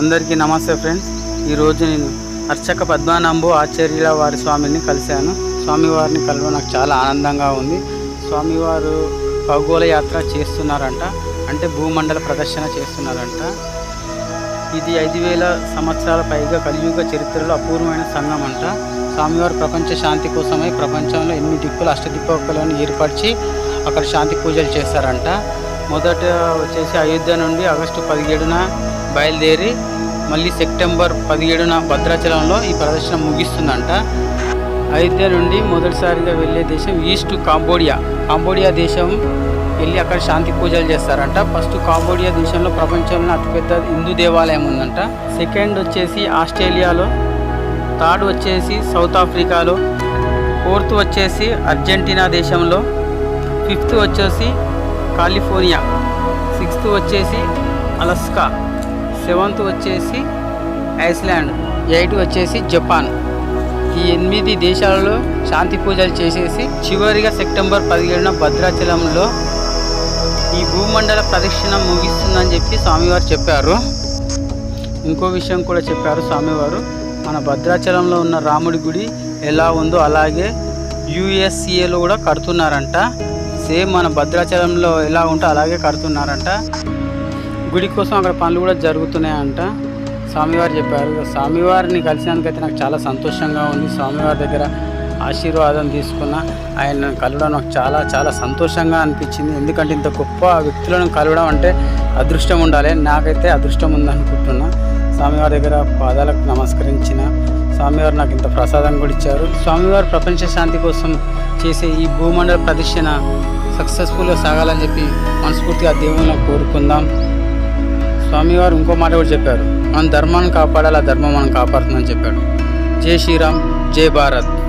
అందరికీ నమస్తే ఫ్రెండ్స్. ఈరోజు నేను అర్చక పద్మానంబు ఆచార్యుల వారి స్వామిని కలిశాను. స్వామివారిని కలవ నాకు చాలా ఆనందంగా ఉంది. స్వామివారు ఖగోళ యాత్ర చేస్తున్నారంట. అంటే భూమండల ప్రదర్శన చేస్తున్నారంట. ఇది ఐదు వేల సంవత్సరాల పైగా కలియుగ చరిత్రలో అపూర్వమైన సంఘం అంట స్వామివారు ప్రపంచ శాంతి కోసమై ప్రపంచంలో ఎన్ని దిక్కులు అష్టదిక్కులను ఏర్పరిచి అక్కడ శాంతి పూజలు చేస్తారంట మొదట వచ్చేసి అయోధ్య నుండి ఆగస్టు పదిహేడున బయలుదేరి మళ్ళీ సెప్టెంబర్ పదిహేడున భద్రాచలంలో ఈ ప్రదర్శన ముగిస్తుందంట. అయోధ్య నుండి మొదటిసారిగా వెళ్ళే దేశం ఈస్ట్ కాంబోడియా. కాంబోడియా దేశం వెళ్ళి అక్కడ శాంతి పూజలు చేస్తారంట. ఫస్ట్ కాంబోడియా దేశంలో ప్రపంచంలో అతిపెద్ద హిందూ దేవాలయం ఉందంట. సెకండ్ వచ్చేసి ఆస్ట్రేలియాలో థర్డ్ వచ్చేసి సౌత్ ఆఫ్రికాలో ఫోర్త్ వచ్చేసి అర్జెంటీనా దేశంలో ఫిఫ్త్ వచ్చేసి కాలిఫోర్నియా సిక్స్త్ వచ్చేసి అలస్కా. సెవెంత్ వచ్చేసి ఐస్లాండ్ ఎయిట్ వచ్చేసి జపాన్. ఈ ఎనిమిది దేశాలలో శాంతి పూజలు చేసేసి చివరిగా సెప్టెంబర్ పదిహేడున భద్రాచలంలో ఈ భూమండల ప్రదక్షిణ ముగిస్తుందని చెప్పి స్వామివారు చెప్పారు. ఇంకో విషయం కూడా చెప్పారు స్వామివారు. మన భద్రాచలంలో ఉన్న రాముడి గుడి ఎలా ఉందో అలాగే యుఎస్సిఏలో కూడా కడుతున్నారంట. సేమ్ మన భద్రాచలంలో ఎలా ఉంటే అలాగే కడుతున్నారంట. గుడి కోసం అక్కడ పనులు కూడా జరుగుతున్నాయంట. స్వామివారు చెప్పారు. స్వామివారిని కలిసినందుకైతే నాకు చాలా సంతోషంగా ఉంది. స్వామివారి దగ్గర ఆశీర్వాదం తీసుకున్న ఆయన కలవడం నాకు చాలా చాలా సంతోషంగా అనిపించింది. ఎందుకంటే ఇంత గొప్ప వ్యక్తులను కలవడం అంటే అదృష్టం ఉండాలి. నాకైతే అదృష్టం ఉందనుకుంటున్నా. స్వామివారి దగ్గర పాదాలకు నమస్కరించిన స్వామివారు నాకు ఇంత ప్రసాదం కూడా ఇచ్చారు. స్వామివారు ప్రపంచ శాంతి కోసం చేసే ఈ భూమండల ప్రదర్శన సక్సెస్ఫుల్గా సాగాలని చెప్పి మనస్ఫూర్తిగా దేవుని కోరుకుందాం. స్వామివారు ఇంకో మాట కూడా చెప్పారు. మన ధర్మాన్ని కాపాడాలి ఆ ధర్మం మనం కాపాడుతుందని చెప్పాడు. జై శ్రీరామ్ జై భారత్.